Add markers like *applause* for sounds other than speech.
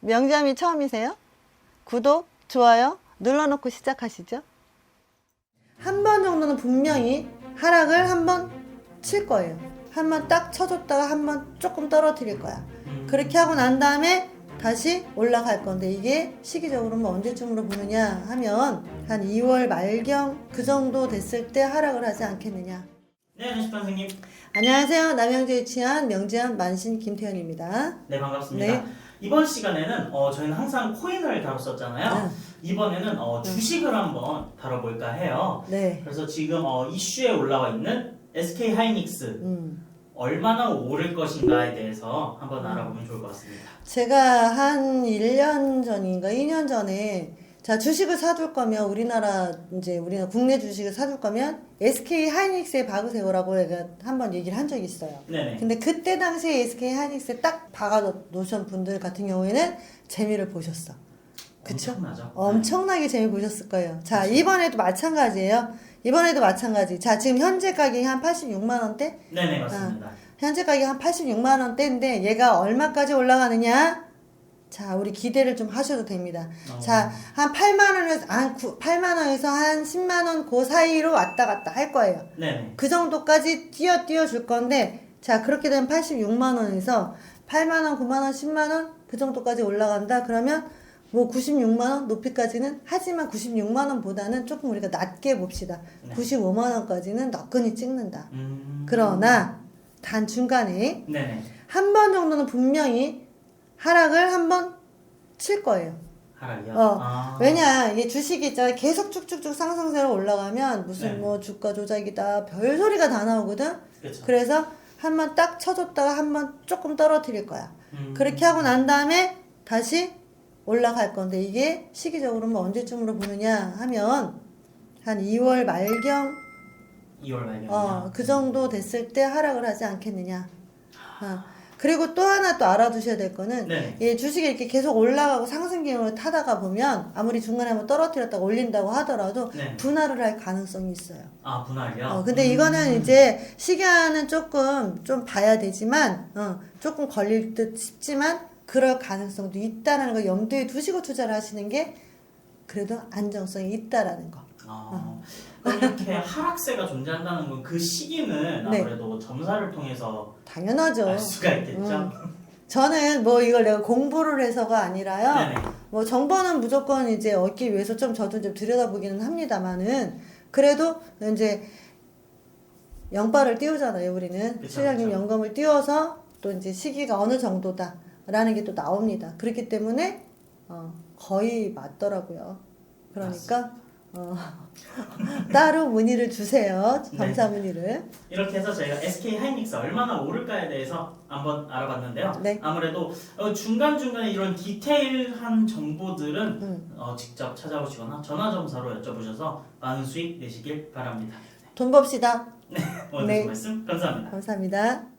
명잠이 처음이세요? 구독, 좋아요 눌러놓고 시작하시죠. 한 번 정도는 분명히 하락을 한 번 칠 거예요. 한 번 딱 쳐줬다가 한 번 조금 떨어뜨릴 거야. 음. 그렇게 하고 난 다음에 다시 올라갈 건데 이게 시기적으로 뭐 언제쯤으로 보느냐 하면 한 2월 말경 그 정도 됐을 때 하락을 하지 않겠느냐. 네, 안녕하십니까 선생님. 안녕하세요. 남양주에 취한 명지한 만신 김태현입니다. 네, 반갑습니다. 네. 이번 시간에는 어, 저희는 항상 코인을 다뤘었잖아요. 네. 이번에는 어, 주식을 한번 다뤄볼까 해요. 네. 그래서 지금 어, 이슈에 올라와 있는 SK 하이닉스 음. 얼마나 오를 것인가에 대해서 한번 알아보면 좋을 것 같습니다. 제가 한 1년 전인가 2년 전에 자 주식을 사둘 거면 우리나라 이제 우리나라 국내 주식을 사둘 거면 SK 하이닉스에 박으세요라고 내가 한번 얘기를 한 적이 있어요. 네네. 근데 그때 당시에 SK 하이닉스에 딱 박아 놓으신 분들 같은 경우에는 재미를 보셨어. 그쵸? 엄청나죠? 엄청나게 재미 보셨을 거예요. 자, 이번에도 마찬가지예요. 이번에도 마찬가지. 자, 지금 현재 가격이 한 86만 원대? 네. 네네, 맞습니다. 현재 가격이 한 86만 원대인데 얘가 얼마까지 올라가느냐? 자, 우리 기대를 좀 하셔도 됩니다. 어. 자, 한 8만 원에서 한 9, 8만 원에서 한 10만 원 그 사이로 왔다 갔다 할 거예요. 네네. 그 정도까지 뛰어 뛰어 줄 건데 자, 그렇게 되면 86만 원에서 8만 원, 9만 원, 10만 원 그 정도까지 올라간다. 그러면 뭐 96만 원 높이까지는 하지만 96만 원보다는 조금 우리가 낮게 봅시다. 네. 95만 원까지는 너끈히 찍는다. 음... 그러나 단 중간에 네네. 한번 정도는 분명히 하락을 한번 칠 거예요. 하락이요? 어, 아. 왜냐 이게 주식이 있잖아 계속 쭉쭉쭉 상승세로 올라가면 무슨 네. 뭐 주가 조작이다 별 소리가 다 나오거든. 그렇죠. 그래서 한 번 딱 쳐줬다가 한 번 조금 떨어뜨릴 거야. 음... 그렇게 하고 난 다음에 다시 올라갈 건데 이게 시기적으로 뭐 언제쯤으로 보느냐 하면 한 2월 말경 2월 말경이요? 어, 그 정도 됐을 때 하락을 하지 않겠느냐. 어. 그리고 또 하나 또 알아두셔야 될 거는 네네. 이 주식이 이렇게 계속 올라가고 상승 기능을 타다가 보면 아무리 중간에 한번 떨어뜨렸다가 올린다고 하더라도 네. 분할을 할 가능성이 있어요. 아, 분할이요? 어, 근데 음. 이거는 이제 시간은 조금 좀 봐야 되지만 어, 조금 걸릴 듯 싶지만 그럴 가능성도 있다라는 거 염두에 두시고 투자를 하시는 게 그래도 안정성이 있다라는 거. 아, 그럼 이렇게 하락세가 존재한다는 건 그 시기는 네. 아무래도 점사를 통해서 당연하죠. 알 수가 있겠죠? 음. 저는 뭐 이걸 내가 공부를 해서가 아니라요. 네네. 뭐 정보는 무조건 이제 얻기 위해서 좀 저도 좀 들여다보기는 합니다만은 그래도 이제 영바를 띄우잖아요 우리는 실장님. 연금을 띄워서 또 이제 시기가 어느 정도다라는 게 또 나옵니다 그렇기 때문에 어, 거의 맞더라고요 그러니까 어, *laughs* 따로 문의를 주세요 네. 점사 문의를 이렇게 해서 저희가 SK 하이닉스 얼마나 오를까에 대해서 한번 알아봤는데요. 네. 아무래도 어, 중간중간에 이런 디테일한 정보들은 음. 어, 직접 찾아오시거나 전화 점사로 여쭤보셔서 많은 수익 내시길 바랍니다. 돈 *laughs* 오늘 네. 네. 말씀 감사합니다. 감사합니다.